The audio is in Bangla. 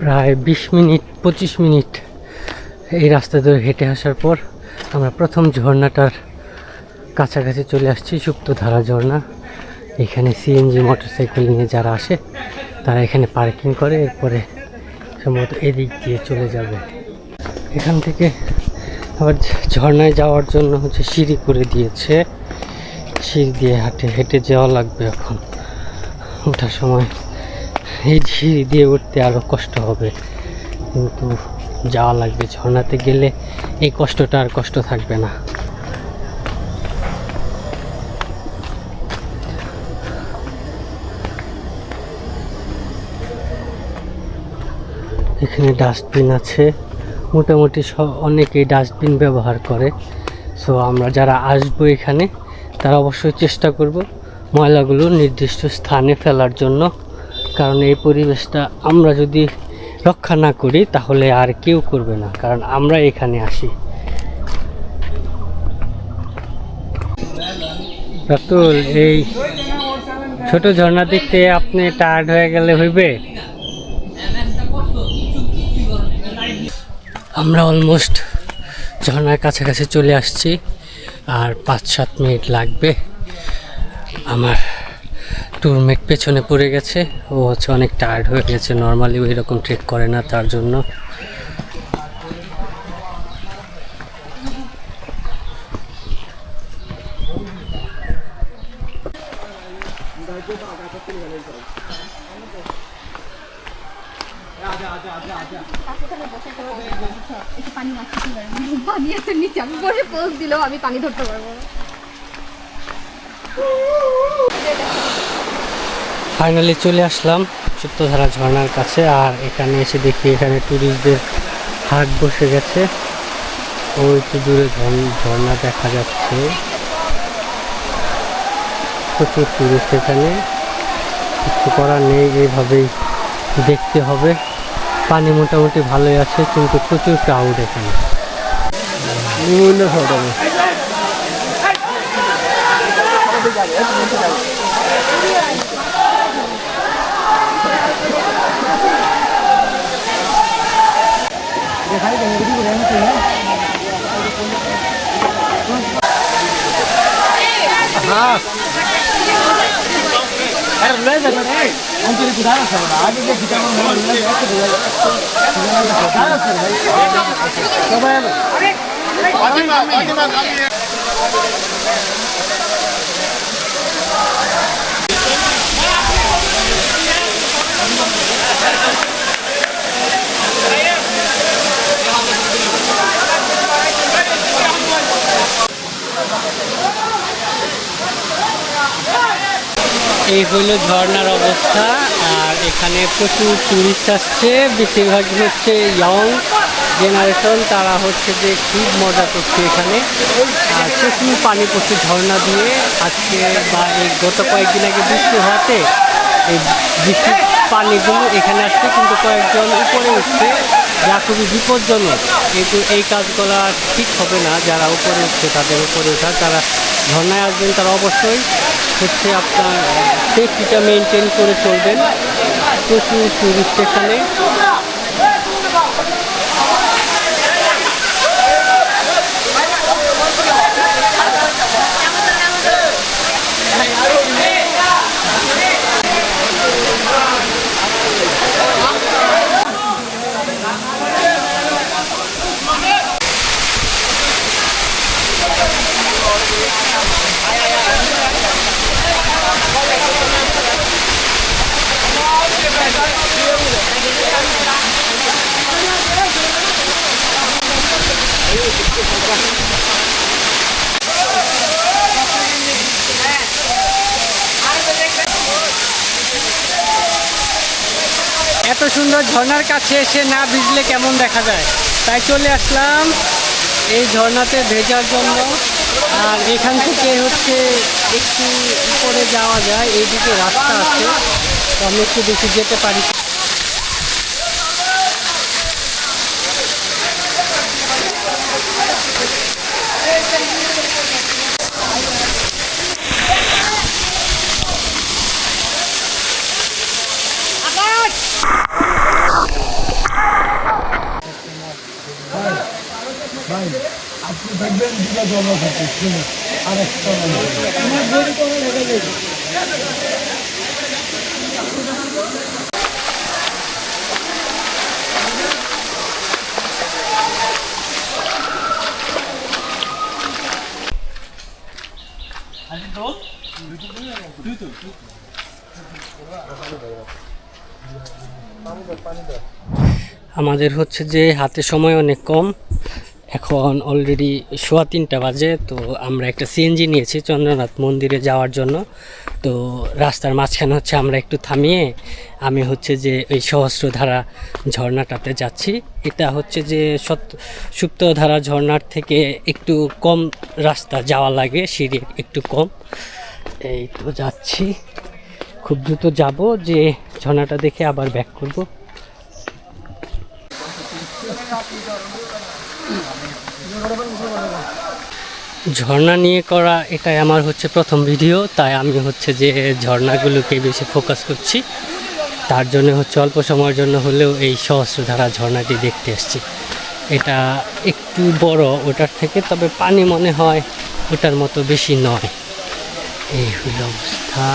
প্রায় বিশ মিনিট, পঁচিশ মিনিট এই রাস্তা ধরে হেঁটে আসার পর আমরা প্রথম ঝর্ণাটার কাছাকাছি চলে আসছি, সুপ্তধারা ঝর্ণা। এখানে সিএনজি মোটরসাইকেল নিয়ে যারা আসে, তারা এখানে পার্কিং করে, এরপরে সম্ভবত এদিক দিয়ে চলে যাবে। এখান থেকে আবার ঝর্ণায় যাওয়ার জন্য হচ্ছে সিঁড়ি করে দিয়েছে। সিঁড়ি দিয়ে হাঁটে, হেঁটে যাওয়া লাগবে এখন। ওঠার সময় এই সিঁড়ি দিয়ে উঠতে আরও কষ্ট হবে। কিন্তু যাওয়া লাগবে, ঝর্ণাতে গেলে এই কষ্টটা আর কষ্ট থাকবে না। এখানে ডাস্টবিন আছে। মোটামুটি সব অনেকেই ডাস্টবিন ব্যবহার করে। সো আমরা যারা আসব এখানে, তারা অবশ্যই চেষ্টা করব ময়লাগুলো নির্দিষ্ট স্থানে ফেলার জন্য। কারণ এই পরিবেশটা আমরা যদি রক্ষা না করি, তাহলে আর কেউ করবে না। কারণ আমরা এখানে আসি। রাতুল, এই ছোট ঝর্ণা দেখতে আপনি টায়ার্ড হয়ে গেলে হইবে? আমরা অলমোস্ট ঝর্ণার কাছাকাছি চলে আসছি, আর পাঁচ সাত মিনিট লাগবে আমার টুরমেট পেছনে পড়ে গেছে। ও হচ্ছে অনেক টায়ার্ড হয়ে গেছে। নর্মালি ওই রকম ট্রেক করে না তার জন্য। আমি পানি ধরতে পারব ফাইনালি চলে আসলাম চিত্তধারা ঝর্ণার কাছে, আর এখানে এসে দেখি এখানে ট্যুরিস্টদের হাট বসে গেছে। ওই তো দূরে ঝর্ণ- দেখা যাচ্ছে। প্রচুর ট্যুরিস্ট এখানে। কিছু করার নেই, এইভাবেই দেখতে হবে। পানি মোটামুটি ভালোই আছে, কিন্তু প্রচুর ক্রাউড এখানে। 마지막 마지막 강의. এই হইল ঝর্ণার অবস্থা, আর এখানে প্রচুর টুরিস্ট আসছে। বেশিরভাগই হচ্ছে ইয়ং জেনারেশন তারা হচ্ছে যে খুব মজা করছে এখানে। আর প্রচুর পানি পড়ছে ঝর্ণা দিয়ে আজকে বা এই গত কয়েকদিন আগে বৃষ্টি হওয়াতে এই বৃষ্টির পানিগুলো এখানে আসছে, কিন্তু কয়েকজন উপরে উঠছে। যা খুবই বিপজ্জনক। কিন্তু এই কাজগুলো ঠিক হবে না। যারা উপরে উঠছে, তাদের উপরে ওঠা তারা ঝর্ণায় আসবেন, তারা অবশ্যই হচ্ছে আপনার সেফটিটা মেনটেন করে চলবেন। প্রচুর টুরিস্ট এখানে। এত সুন্দর ঝর্ণার কাছে এসে না ভিজলে কেমন দেখা যায়? তাই চলে আসলাম এই ঝর্ণাতে ভেজার জন্য আর এখান থেকে হচ্ছে একটু উপরে যাওয়া যায়, এইদিকে রাস্তা আছে। আমি একটু বেশি যেতে পারি। দেখবেন দুটো জল থাকে আর একটা আমাদের হচ্ছে যে হাতে সময় অনেক কম। এখন অলরেডি সোয়া তিনটা বাজে, তো আমরা একটা সিএনজি নিয়েছি চন্দ্রনাথ মন্দিরে যাওয়ার জন্য। তো রাস্তার মাঝখানে হচ্ছে আমরা একটু থামিয়ে আমি হচ্ছে যে এই সহস্রধারা ঝর্ণাটাতে যাচ্ছি। এটা হচ্ছে যে সত, সুপ্তধারা ঝর্ণার থেকে একটু কম রাস্তা যাওয়া লাগে, সিঁড়ি একটু কম। এই তো যাচ্ছি। খুব দ্রুত যাব, যে ঝর্ণাটা দেখে আবার ব্যাক করব। ঝর্ণা নিয়ে করা এটাই আমার হচ্ছে প্রথম ভিডিও, তাই আমি হচ্ছে যে ঝর্ণাগুলোকে বেশি ফোকাস করছি। তার জন্য হচ্ছে অল্প সময়ের জন্য হলেও এই সহস্রধারা ঝর্ণাটি দেখতে এসেছি। এটা একটু বড় ওটার থেকে, তবে পানি মনে হয় ওটার মতো বেশি নয়। এই হলো অবস্থা।